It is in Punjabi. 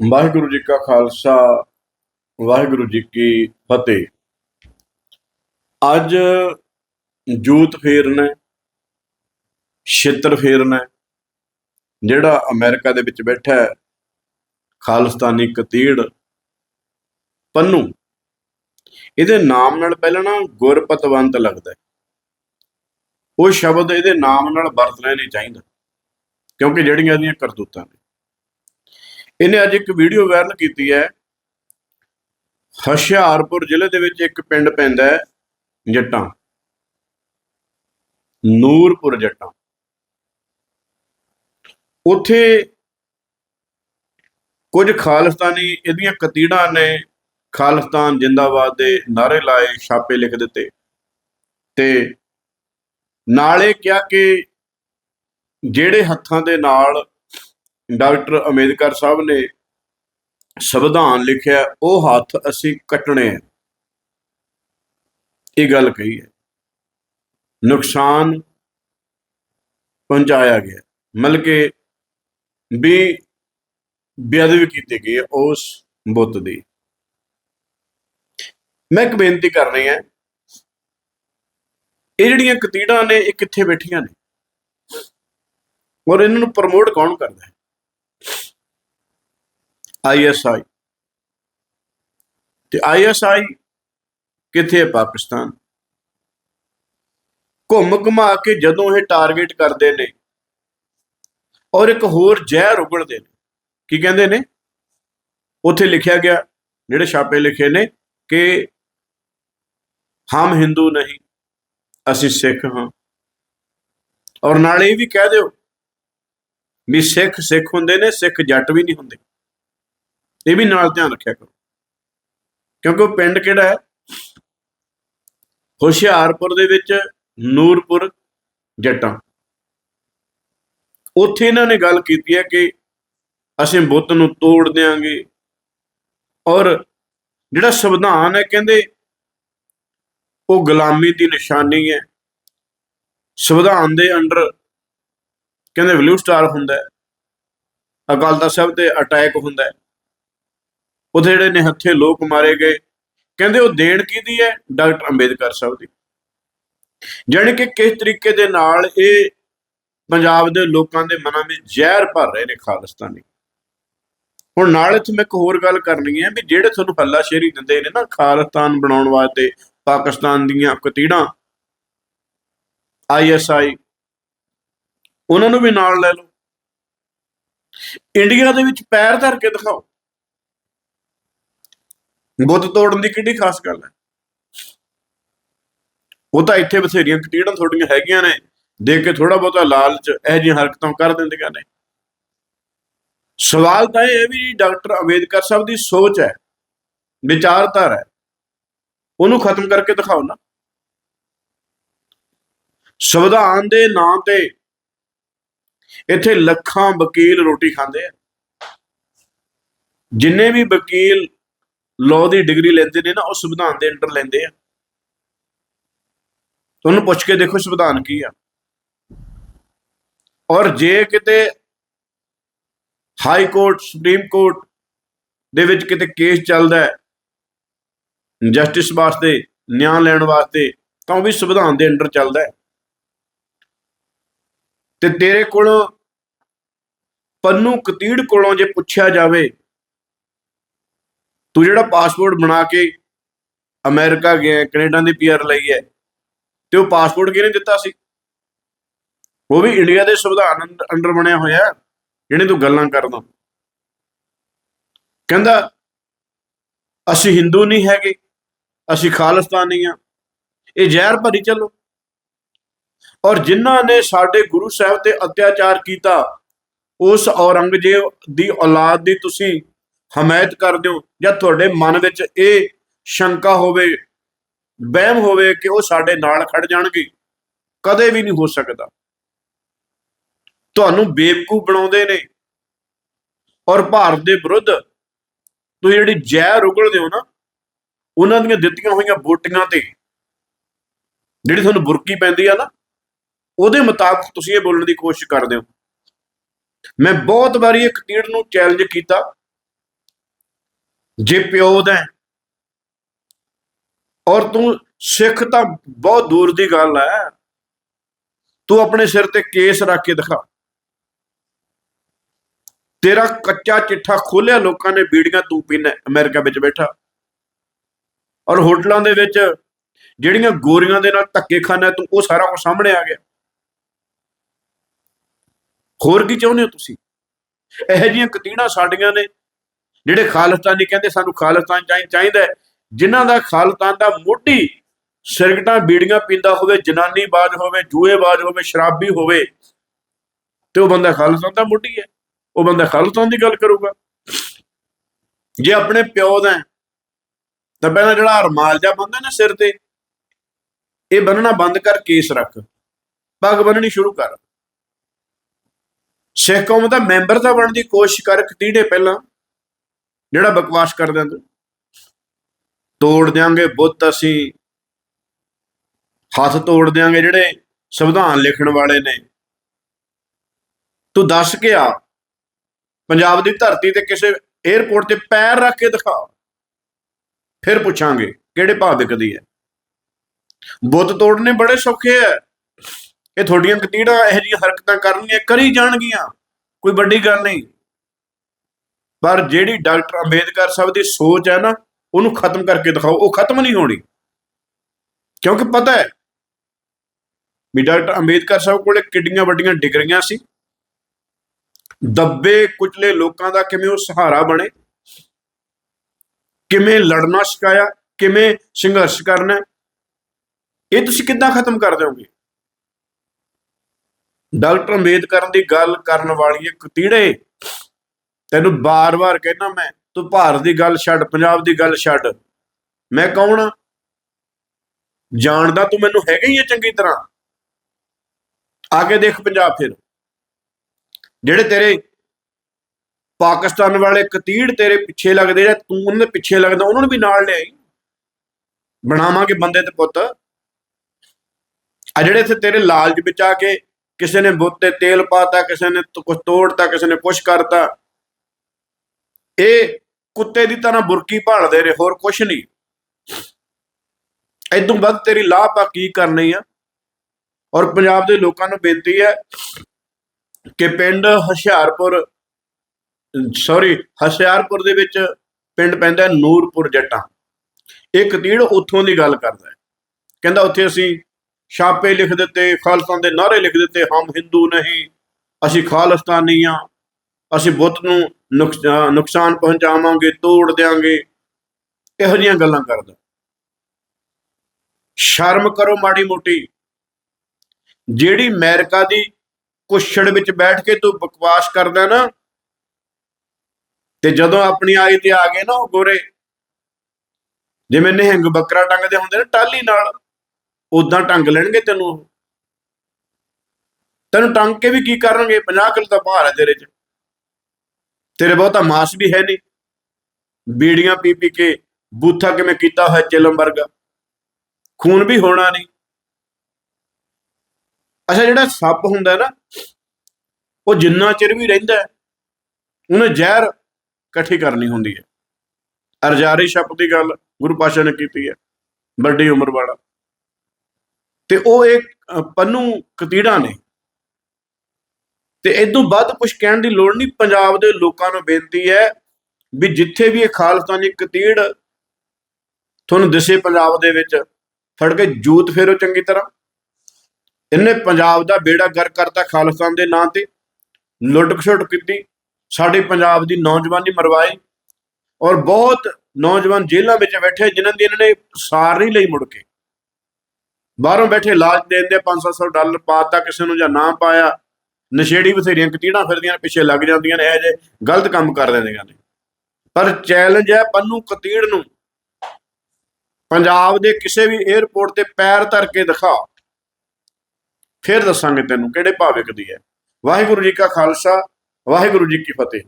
ਵਾਹਿਗੁਰੂ ਜੀ ਕਾ ਖਾਲਸਾ, ਵਾਹਿਗੁਰੂ ਜੀ ਕੀ ਫਤਿਹ। ਅੱਜ ਜੂਤ ਫੇਰਨਾ ਛਿੱਤਰ ਫੇਰਨਾ ਜਿਹੜਾ ਅਮਰੀਕਾ ਦੇ ਵਿੱਚ ਬੈਠਾ ਹੈ, ਖਾਲਿਸਤਾਨੀ ਕਤੀੜ ਪੰਨੂ। ਇਹਦੇ ਨਾਮ ਨਾਲ ਪਹਿਲਾਂ ਨਾ ਗੁਰਪਤਵੰਤ ਲੱਗਦਾ ਉਹ ਸ਼ਬਦ ਇਹਦੇ ਨਾਮ ਨਾਲ ਵਰਤਣਾ ਨਹੀਂ ਚਾਹੀਦਾ, ਕਿਉਂਕਿ ਜਿਹੜੀਆਂ ਇਹਦੀਆਂ ਕਰਤੂਤਾਂ ਨੇ। ਇਹਨੇ ਅੱਜ ਇੱਕ ਵੀਡੀਓ ਵਾਇਰਲ ਕੀਤੀ ਹੈ। ਹੁਸ਼ਿਆਰਪੁਰ ਜ਼ਿਲ੍ਹੇ ਦੇ ਵਿੱਚ ਇੱਕ ਪਿੰਡ ਪੈਂਦਾ ਹੈ, ਜੱਟਾਂ। ਨੂਰਪੁਰ ਜੱਟਾਂ। ਉੱਥੇ ਕੁਝ ਖਾਲਿਸਤਾਨੀ ਇਹਦੀਆਂ ਕਤੀੜਾਂ ਨੇ ਖਾਲਿਸਤਾਨ ਜਿੰਦਾਬਾਦ ਦੇ ਨਾਰੇ ਲਾਏ, ਛਾਪੇ ਲਿਖ ਦਿੱਤੇ। ਤੇ ਨਾਲੇ ਕਿਹਾ ਕਿ ਜਿਹੜੇ ਹੱਥਾਂ ਦੇ ਨਾਲ ਡਾਕਟਰ ਅੰਬੇਦਕਰ ਸਾਹਿਬ ਨੇ ਸੰਵਿਧਾਨ ਲਿਖਿਆ, ਉਹ ਹੱਥ ਅਸੀਂ ਕੱਟਣੇ ਆ। ਇਹ ਗੱਲ ਕਹੀ ਹੈ। ਨੁਕਸਾਨ ਪਹੁੰਚਾਇਆ ਗਿਆ। ਮਤਲਬ ਕਿ ਵੀ ਬੇਅਦਬੀ ਕੀਤੀ ਗਈ ਹੈ ਉਸ ਬੁੱਤ ਦੀ। ਮੈਂ ਇੱਕ ਬੇਨਤੀ ਕਰ ਰਹੀ ਹਾਂ। ਇਹ ਜਿਹੜੀਆਂ ਕਤੀੜਾਂ ਨੇ, ਇਹ ਕਿੱਥੇ ਬੈਠੀਆਂ ਨੇ? ਔਰ ਇਹਨਾਂ ਨੂੰ ਪ੍ਰਮੋਟ ਕੌਣ ਕਰਦਾ ਹੈ? ਆਈਐਸਆਈ ਤੇ ਆਈਐਸਆਈ ਕਿੱਥੇ ਹੈ ਪਾਕਿਸਤਾਨ? ਘੁੰਮ ਘੁਮਾ ਕੇ ਜਦੋਂ ਇਹ ਟਾਰਗੇਟ ਕਰਦੇ ਨੇ ਔਰ ਇੱਕ ਹੋਰ ਜ਼ਹਿਰ ਉਗਲਦੇ ਨੇ, ਕੀ ਕਹਿੰਦੇ ਨੇ? ਉੱਥੇ ਲਿਖਿਆ ਗਿਆ, ਜਿਹੜੇ ਛਾਪੇ ਲਿਖੇ ਨੇ ਕਿ ਹਮ ਹਿੰਦੂ ਨਹੀਂ, ਅਸੀਂ ਸਿੱਖ ਹਾਂ। ਔਰ ਨਾਲ ਇਹ ਵੀ ਕਹਿ ਦਿਓ ਵੀ ਸਿੱਖ ਸਿੱਖ ਹੁੰਦੇ ਨੇ, ਸਿੱਖ ਜੱਟ ਵੀ ਨਹੀਂ ਹੁੰਦੇ। ਇਹ ਵੀ ਨਾਲ ਧਿਆਨ ਰੱਖਿਆ ਕਰੋ। ਕਿਉਂਕਿ ਉਹ ਪਿੰਡ ਕਿਹੜਾ ਹੈ? ਹੁਸ਼ਿਆਰਪੁਰ ਦੇ ਵਿੱਚ ਨੂਰਪੁਰ ਜੱਟਾਂ। ਉੱਥੇ ਇਹਨਾਂ ਨੇ ਗੱਲ ਕੀਤੀ ਹੈ ਕਿ ਅਸੀਂ ਬੁੱਤ ਨੂੰ ਤੋੜ ਦੇਾਂਗੇ ਔਰ ਜਿਹੜਾ ਸੰਵਿਧਾਨ ਹੈ ਕਹਿੰਦੇ ਉਹ ਗੁਲਾਮੀ ਦੀ ਨਿਸ਼ਾਨੀ ਹੈ। ਸੰਵਿਧਾਨ ਦੇ ਅੰਡਰ ਕਹਿੰਦੇ ਬਲੂ ਸਟਾਰ ਹੁੰਦਾ ਹੈ। ਅਕਾਲ ਤਖਤ ਸਾਹਿਬ ਤੇ ਅਟੈਕ ਹੁੰਦਾ ਹੈ। ਉਹਦੇ ਜਿਹੜੇ ਨੇ ਹੱਥੇ ਲੋਕ ਮਾਰੇ ਗਏ। ਕਹਿੰਦੇ ਉਹ ਦੇਣ ਕਿਹਦੀ ਹੈ? ਡਾਕਟਰ ਅੰਬੇਦਕਰ ਸਾਹਿਬ ਦੀ। ਜਾਣੀ ਕਿ ਕਿਸ ਤਰੀਕੇ ਦੇ ਨਾਲ ਇਹ ਪੰਜਾਬ ਦੇ ਲੋਕਾਂ ਦੇ ਮਨਾਂ ਵਿੱਚ ਜ਼ਹਿਰ ਭਰ ਰਹੇ ਨੇ ਖਾਲਿਸਤਾਨੀ। ਹੁਣ ਨਾਲ ਇੱਥੇ ਮੈਂ ਇੱਕ ਹੋਰ ਗੱਲ ਕਰਨੀ ਹੈ ਵੀ ਜਿਹੜੇ ਤੁਹਾਨੂੰ ਹੱਲਾ ਸ਼ੇਰੀ ਦਿੰਦੇ ਨੇ ਨਾ ਖਾਲਸਤਾਨ ਬਣਾਉਣ ਵਾਸਤੇ ਪਾਕਿਸਤਾਨ ਦੀਆਂ ਕਤੀੜਾਂ ਆਈਐਸਆਈ ਉਹਨਾਂ ਨੂੰ ਵੀ ਨਾਲ ਲੈ ਲਓ। ਇੰਡੀਆ ਦੇ ਵਿੱਚ ਪੈਰ ਧਰ ਕੇ ਦਿਖਾਓ। ਬੁੱਤ ਤੋੜਨ ਦੀ ਕਿੱਡੀ ਖਾਸ ਗੱਲ ਹੈ। ਉਹ ਤਾਂ ਇੱਥੇ ਬਥੇਰੀਆਂ ਕਟੀੜਾਂ ਥੋੜੀਆਂ ਹੈਗੀਆਂ ਨੇ, ਦੇਖ ਕੇ ਥੋੜਾ ਬਹੁਤਾ ਲਾਲਚ, ਇਹ ਜਿਹੀਆਂ ਹਰਕਤਾਂ ਕਰ ਦਿੰਦੀਆਂ ਨੇ। ਸਵਾਲ ਤਾਂ ਇਹ ਹੈ ਵੀ ਡਾਕਟਰ ਅੰਬੇਦਕਰ ਸਾਹਿਬ ਦੀ ਸੋਚ ਹੈ, ਵਿਚਾਰਧਾਰਾ ਹੈ। ਉਹਨੂੰ ਖਤਮ ਕਰਕੇ ਦਿਖਾਓ ਨਾ। ਸੰਵਿਧਾਨ ਦੇ ਨਾਂ ਤੇ ਇੱਥੇ ਲੱਖਾਂ ਵਕੀਲ ਰੋਟੀ ਖਾਂਦੇ ਆ। ਜਿੰਨੇ ਵੀ ਵਕੀਲ ਲਾਅ ਦੀ ਡਿਗਰੀ ਲੈਂਦੇ ਨੇ ਨਾ, ਉਹ ਸੰਵਿਧਾਨ ਦੇ ਅੰਡਰ ਲੈਂਦੇ ਆ। ਤੁਹਾਨੂੰ ਪੁੱਛ ਕੇ ਦੇਖੋ ਸੰਵਿਧਾਨ ਕੀ ਆ। ਔਰ ਜੇ ਕਿਤੇ ਹਾਈ ਕੋਰਟ ਸੁਪਰੀਮ ਕੋਰਟ ਦੇ ਵਿੱਚ ਕਿਤੇ ਕੇਸ ਚੱਲਦਾ ਹੈ ਜਸਟਿਸ ਵਾਸਤੇ, ਨਿਆਂ ਲੈਣ ਵਾਸਤੇ, ਤਾਂ ਉਹ ਵੀ ਸੰਵਿਧਾਨ ਦੇ ਅੰਡਰ ਚੱਲਦਾ ਹੈ। ਤੇ ਤੇਰੇ ਕੋਲੋਂ ਪੰਨੂ ਕਤੀੜ ਕੋਲੋਂ ਜੇ ਪੁੱਛਿਆ ਜਾਵੇ ਤੂੰ ਜਿਹੜਾ ਪਾਸਪੋਰਟ ਬਣਾ ਕੇ ਅਮਰੀਕਾ ਗਿਆ ਕੈਨੇਡਾ ਦੀ ਪੀਆਰ ਲਈ ਹੈ, ਤੇ ਉਹ ਪਾਸਪੋਰਟ ਕਿਹਨੇ ਦਿੱਤਾ ਸੀ? ਉਹ ਵੀ ਇੰਡੀਆ ਦੇ ਸੰਵਿਧਾਨ ਅੰਡਰ ਬਣਿਆ ਹੋਇਆ ਜਿਹੜੇ ਤੂੰ ਗੱਲਾਂ ਕਰਦਾ। ਕਹਿੰਦਾ, ਅਸੀਂ ਹਿੰਦੂ ਨਹੀਂ ਹੈਗੇ, ਅਸੀਂ ਖਾਲਿਸਤਾਨੀ ਆ ਇਹ ਜ਼ਹਿਰ ਭਰੀ ਚੱਲੋ। ਔਰ ਜਿਨ੍ਹਾਂ ਨੇ ਸਾਡੇ ਗੁਰੂ ਸਾਹਿਬ ਤੇ ਅਤਿਆਚਾਰ ਕੀਤਾ, ਉਸ ਔਰੰਗਜ਼ੇਬ ਦੀ ਔਲਾਦ ਦੀ ਤੁਸੀਂ ਹਮਾਇਤ ਕਰਦੇ ਹੋ ਜਾਂ ਤੁਹਾਡੇ ਮਨ ਵਿੱਚ ਇਹ ਸ਼ੰਕਾ ਹੋਵੇ, ਵਹਿਮ ਹੋਵੇ ਕਿ ਉਹ ਸਾਡੇ ਨਾਲ ਖੜ ਜਾਣਗੇ, ਕਦੇ ਵੀ ਨਹੀਂ ਹੋ ਸਕਦਾ। ਤੁਹਾਨੂੰ ਬੇਵਕੂਫ ਬਣਾਉਂਦੇ ਨੇ ਔਰ ਭਾਰਤ ਦੇ ਵਿਰੁੱਧ ਤੁਸੀਂ ਜਿਹੜੀ ਜੈ ਰੁਗਲਦੇ ਹੋ ਨਾ, ਉਹਨਾਂ ਦੀਆਂ ਦਿੱਤੀਆਂ ਹੋਈਆਂ ਵੋਟੀਆਂ ਤੇ, ਜਿਹੜੀ ਤੁਹਾਨੂੰ ਬੁਰਕੀ ਪੈਂਦੀ ਆ ਨਾ, ਉਹਦੇ ਮੁਤਾਬਕ ਤੁਸੀਂ ਇਹ ਬੋਲਣ ਦੀ ਕੋਸ਼ਿਸ਼ ਕਰਦੇ ਹੋ। ਮੈਂ ਬਹੁਤ ਵਾਰੀ ਇੱਕ ਤੀੜ ਨੂੰ ਚੈਲੰਜ ਕੀਤਾ। ਜੇ ਪਿਓ ਦਾ ਔਰ ਤੂੰ ਸਿੱਖ ਤਾਂ ਬਹੁਤ ਦੂਰ ਦੀ ਗੱਲ ਹੈ, ਤੂੰ ਆਪਣੇ ਸਿਰ ਤੇ ਕੇਸ ਰੱਖ ਕੇ ਦਿਖਾ। ਤੇਰਾ ਕੱਚਾ ਚਿੱਠਾ ਖੋਲਿਆ ਲੋਕਾਂ ਨੇ, ਬੀੜੀਆਂ ਤੂੰ ਪੀਣਾ ਅਮਰੀਕਾ ਵਿੱਚ ਬੈਠਾ। ਔਰ ਹੋਟਲਾਂ ਦੇ ਵਿੱਚ ਜਿਹੜੀਆਂ ਗੋਰੀਆਂ ਦੇ ਨਾਲ ਧੱਕੇ ਖਾਣਾ ਤੂੰ ਉਹ ਸਾਰਾ ਕੁਝ ਸਾਹਮਣੇ ਆ ਗਿਆ। ਹੋਰ ਕੀ ਚਾਹੁੰਦੇ ਹੋ ਤੁਸੀਂ? ਇਹੋ ਜਿਹੀਆਂ ਕਤੀੜਾਂ ਸਾਡੀਆਂ ਨੇ ਜਿਹੜੇ ਖਾਲਿਸਤਾਨੀ ਕਹਿੰਦੇ ਸਾਨੂੰ ਖਾਲਿਸਤਾਨ ਚਾਹੀ- ਚਾਹੀਦਾ ਹੈ, ਜਿਨ੍ਹਾਂ ਦਾ ਖਾਲਿਸਤਾਨ ਦਾ ਮੋਢੀ ਸਿਰਗਟਾਂ ਬੀੜੀਆਂ ਪੀਂਦਾ ਹੋਵੇ ਜਨਾਨੀ ਬਾਜ ਹੋਵੇ ਜੂਏ ਬਾਜ਼ ਹੋਵੇ ਸ਼ਰਾਬੀ ਹੋਵੇ ਤੇ ਉਹ ਬੰਦਾ ਖਾਲਿਸਤਾਨ ਦਾ ਮੋਢੀ ਹੈ ਉਹ ਬੰਦਾ ਖਾਲਿਸਤਾਨ ਦੀ ਗੱਲ ਕਰੂਗਾ। ਜੇ ਆਪਣੇ ਪਿਓ ਦਾ ਤਾਂ ਪਹਿਲਾਂ ਜਿਹੜਾ ਰਮਾਲ ਜਾ ਬੰਦਾ ਨਾ ਸਿਰ ਤੇ ਇਹ ਬੰਨਣਾ ਬੰਦ ਕਰ ਕੇਸ ਰੱਖ। ਪੱਗ ਬੰਨਣੀ ਸ਼ੁਰੂ ਕਰ। ਸਿੱਖ ਕੌਮ ਦਾ ਮੈਂਬਰ ਤਾਂ ਬਣਨ ਦੀ ਕੋਸ਼ਿਸ਼ ਕਰ ਕਤੀੜੇ ਪਹਿਲਾਂ। ਜਿਹੜਾ ਬਕਵਾਸ ਕਰਦਾ ਤੂੰ? ਤੋੜ ਦਿਆਂਗੇ ਬੁੱਤ ਅਸੀਂ। ਹੱਥ ਤੋੜ ਦਿਆਂਗੇ ਜਿਹੜੇ ਸੰਵਿਧਾਨ ਲਿਖਣ ਵਾਲੇ ਨੇ। ਤੂੰ ਦੱਸ ਕੇ ਆ। ਪੰਜਾਬ ਦੀ ਧਰਤੀ ਤੇ ਕਿਸੇ 에ਅਰਪੋਰਟ ਤੇ ਪੈਰ ਰੱਖ ਕੇ ਦਿਖਾ। ਫਿਰ ਪੁੱਛਾਂਗੇ ਕਿਹੜੇ ਭਾਅ ਵਿਕਦੀ ਹੈ। ਬੁੱਤ ਤੋੜਨੇ ਬੜੇ ਸੌਖੇ ਐ ਇਹ ਤੁਹਾਡੀਆਂ ਕਤੀੜਾਂ ਇਹੋ ਜਿਹੀਆਂ ਹਰਕਤਾਂ ਕਰਨੀਆਂ, ਕਰੀ ਜਾਣਗੀਆਂ। ਕੋਈ ਵੱਡੀ ਗੱਲ ਨਹੀਂ। ਪਰ ਜਿਹੜੀ ਡਾਕਟਰ ਅੰਬੇਦਕਰ ਸਾਹਿਬ ਦੀ ਸੋਚ ਹੈ ਨਾ, ਉਹਨੂੰ ਖਤਮ ਕਰਕੇ ਦਿਖਾਓ, ਉਹ ਖਤਮ ਨਹੀਂ ਹੋਣੀ। ਕਿਉਂਕਿ ਪਤਾ ਹੈ ਵੀ ਡਾਕਟਰ ਅੰਬੇਦਕਰ ਸਾਹਿਬ ਕੋਲੇ ਕਿੱਡੀਆਂ ਵੱਡੀਆਂ ਡਿਗਰੀਆਂ ਸੀ। ਦੱਬੇ ਕੁਚਲੇ ਲੋਕਾਂ ਦਾ ਕਿਵੇਂ ਉਹ ਸਹਾਰਾ ਬਣੇ, ਕਿਵੇਂ ਲੜਨਾ ਸਿਖਾਇਆ, ਕਿਵੇਂ ਸੰਘਰਸ਼ ਕਰਨਾ ਇਹ ਤੁਸੀਂ ਕਿੱਦਾਂ ਖਤਮ ਕਰ ਦਿਓਗੇ? ਡਾਕਟਰ ਅੰਬੇਦਕਰ ਦੀ ਗੱਲ ਕਰਨ ਵਾਲੀ ਇੱਕ ਤੀੜੇ ਤੈਨੂੰ ਬਾਰ-ਬਾਰ ਕਹਿਣਾ ਮੈਂ, ਤੂੰ ਭਾਰਤ ਦੀ ਗੱਲ ਛੱਡ, ਪੰਜਾਬ ਦੀ ਗੱਲ ਛੱਡ। ਮੈਂ ਕੌਣ ਆ? ਜਾਣਦਾ ਤੂੰ ਮੈਨੂੰ ਹੈਗਾ ਹੀ ਹੈ ਚੰਗੀ ਤਰ੍ਹਾਂ। ਆ ਕੇ ਦੇਖ ਪੰਜਾਬ ਫਿਰ। ਜਿਹੜੇ ਤੇਰੇ ਪਾਕਿਸਤਾਨ ਵਾਲੇ ਕਤੀੜ ਤੇਰੇ ਪਿੱਛੇ ਲੱਗਦੇ ਜਾਂ ਤੂੰ ਉਹਨਾਂ ਦੇ ਪਿੱਛੇ ਲੱਗਦਾ, ਉਹਨਾਂ ਨੂੰ ਵੀ ਨਾਲ ਲਿਆਈ ਬਣਾਵਾਂਗੇ ਬੰਦੇ ਤੇ ਪੁੱਤ। ਆ ਜਿਹੜੇ ਇੱਥੇ ਤੇਰੇ ਲਾਲਚ ਵਿੱਚ ਆ ਕੇ ਕਿਸੇ ਨੇ ਬੁੱਤ ਤੇ ਤੇਲ ਪਾਤਾ, ਕਿਸੇ ਨੇ ਕੁਝ ਤੋੜਤਾ, ਕਿਸੇ ਨੇ ਕੁਝ ਕਰਤਾ ਇਹ ਕੁੱਤੇ ਦੀ ਤਰ੍ਹਾਂ ਬੁਰਕੀ ਭਾਲਦੇ ਰਹੇ, ਹੋਰ ਕੁਛ ਨਹੀਂ। ਇਦੋਂ ਵੱਧ ਤੇਰੀ ਲਾਭ ਕੀ ਕਰਨੀ ਆ? ਔਰ ਪੰਜਾਬ ਦੇ ਲੋਕਾਂ ਨੂੰ ਬੇਨਤੀ ਹੈ ਕਿ ਪਿੰਡ ਹੁਸ਼ਿਆਰਪੁਰ ਸੌਰੀ ਹੁਸ਼ਿਆਰਪੁਰ ਦੇ ਵਿੱਚ ਪਿੰਡ ਪੈਂਦਾ ਨੂਰਪੁਰ ਜੱਟਾਂ। ਇੱਕ ਤੀੜ ਉੱਥੋਂ ਦੀ ਗੱਲ ਕਰਦਾ ਹੈ। ਕਹਿੰਦਾ ਉੱਥੇ ਅਸੀਂ ਛਾਪੇ ਲਿਖ ਦਿੱਤੇ ਖਾਲਸਤਾਨ ਦੇ ਨਾਰੇ ਲਿਖ ਦਿੱਤੇ, ਹਮ ਹਿੰਦੂ ਨਹੀਂ, ਅਸੀਂ ਖਾਲਿਸਤਾਨੀ ਆ ਅਸੀਂ ਬੁੱਤ ਨੂੰ ਨੁਕਸਾਨ ਪਹੁੰਚਾਵਾਂਗੇ, ਤੋੜ ਦੇਾਂਗੇ ਇਹੋ ਜਿਹੀਆਂ ਗੱਲਾਂ ਕਰਦਾ ਸ਼ਰਮ ਕਰੋ ਮਾੜੀ ਮੋਟੀ। ਜਿਹੜੀ ਅਮਰੀਕਾ ਦੀ ਕੁਛੜ ਵਿੱਚ ਬੈਠ ਕੇ ਤੂੰ ਬਕਵਾਸ ਕਰਦਾ ਨਾ, ਤੇ ਜਦੋਂ ਆਪਣੀ ਆਈ ਤੇ ਆ ਗਏ ਨਾ ਉਹ ਗੋਰੇ, ਜਿਵੇਂ ਨਿਹੰਗ ਬੱਕਰਾ ਟੰਗਦੇ ਹੁੰਦੇ ਨੇ ਟਾਲੀ ਨਾਲ ਉਦਾਂ ਟੰਗ ਲੈਣਗੇ ਤੈਨੂੰ ਉਹ। ਤੈਨੂੰ ਟੰਗ ਕੇ ਵੀ ਕੀ ਕਰਨਗੇ? 50 ਕਿਲੋ ਦਾ ਭਾਰ ਹੈ ਤੇਰੇ 'ਚ। ਤੇਰੇ ਬਹੁਤਾ ਮਾਸ ਵੀ ਹੈ ਨਹੀਂ। ਬੀੜੀਆਂ ਪੀ ਪੀ ਕੇ ਬੂਥਾ ਕਿਵੇਂ ਕੀਤਾ ਹੋਇਆ ਚਿਲਮ ਵਰਗਾ? ਖੂਨ ਵੀ ਹੋਣਾ ਨਹੀਂ। ਅੱਛਾ ਜਿਹੜਾ ਸੱਪ ਹੁੰਦਾ ਨਾ ਉਹ ਜਿੰਨਾ ਚਿਰ ਵੀ ਰਹਿੰਦਾ ਉਹਨੇ ਜ਼ਹਿਰ ਇਕੱਠੀ ਕਰਨੀ ਹੁੰਦੀ ਹੈ। ਅਰਜਾਰੀ ਸੱਪ ਦੀ ਗੱਲ ਗੁਰੂ ਪਾਸ਼ਾ ਨੇ ਕੀਤੀ ਹੈ ਵੱਡੀ ਉਮਰ ਵਾਲਾ। ਤੇ ਉਹ ਇੱਕ ਅ, ਪੰਨੂ ਕਤੀੜਾ ਨੇ ਤੇ ਇਦੋਂ ਵੱਧ ਕੁਝ ਕਹਿਣ ਦੀ ਲੋੜ ਨਹੀਂ, ਪੰਜਾਬ ਦੇ ਲੋਕਾਂ ਨੂੰ ਬੇਨਤੀ ਹੈ ਵੀ ਜਿੱਥੇ ਵੀ ਇਹ ਖਾਲਸਤਾਨੀ ਕਤੀੜ ਤੁਹਾਨੂੰ ਦਿਸੇ ਪੰਜਾਬ ਦੇ ਵਿੱਚ, ਫੜ ਕੇ ਜੂਤ ਫੇਰੋ ਚੰਗੀ ਤਰ੍ਹਾਂ। ਇਹਨੇ ਪੰਜਾਬ ਦਾ ਬੇੜਾ ਗਰ ਕਰਤਾ ਖਾਲਿਸਤਾਨ ਦੇ ਨਾਂ ਤੇ। ਲੁੱਟ ਖਸੁੱਟ ਕੀਤੀ, ਸਾਡੇ ਪੰਜਾਬ ਦੀ ਨੌਜਵਾਨੀ ਮਰਵਾਈ ਔਰ ਬਹੁਤ ਨੌਜਵਾਨ ਜੇਲ੍ਹਾਂ ਵਿੱਚ ਬੈਠੇ ਜਿਨ੍ਹਾਂ ਦੀ ਇਹਨਾਂ ਨੇ ਸਾਰ ਨਹੀਂ ਲਈ ਮੁੜ ਕੇ। ਬਾਹਰੋਂ ਬੈਠੇ ਲਾਜ ਦੇਣ ਦੇ 500 ਡਾਲਰ ਪਾਤਾ ਕਿਸੇ ਨੂੰ ਜਾਂ ਨਾ ਪਾਇਆ। ਨਸ਼ੇੜੀ ਬਥੇਰੀਆਂ ਕਤੀੜਾਂ ਫਿਰਦੀਆਂ, ਪਿੱਛੇ ਲੱਗ ਜਾਂਦੀਆਂ ਨੇ, ਇਹ ਜੇ ਗਲਤ ਕੰਮ ਕਰ ਦਿੰਦੀਆਂ ਨੇ। ਪਰ ਚੈਲੰਜ ਹੈ ਪੰਨੂ ਕਤੀੜ ਨੂੰ। ਪੰਜਾਬ ਦੇ ਕਿਸੇ ਵੀ 에ਅਰਪੋਰਟ ਤੇ ਪੈਰ ਧਰ ਕੇ ਦਿਖਾ। ਫਿਰ ਦੱਸਾਂਗੇ ਤੈਨੂੰ ਕਿਹੜੇ ਭਾਅ ਵਿਕਦੀ ਹੈ। ਵਾਹਿਗੁਰੂ ਜੀ ਕਾ ਖਾਲਸਾ, ਵਾਹਿਗੁਰੂ ਜੀ ਕੀ ਫਤਿਹ।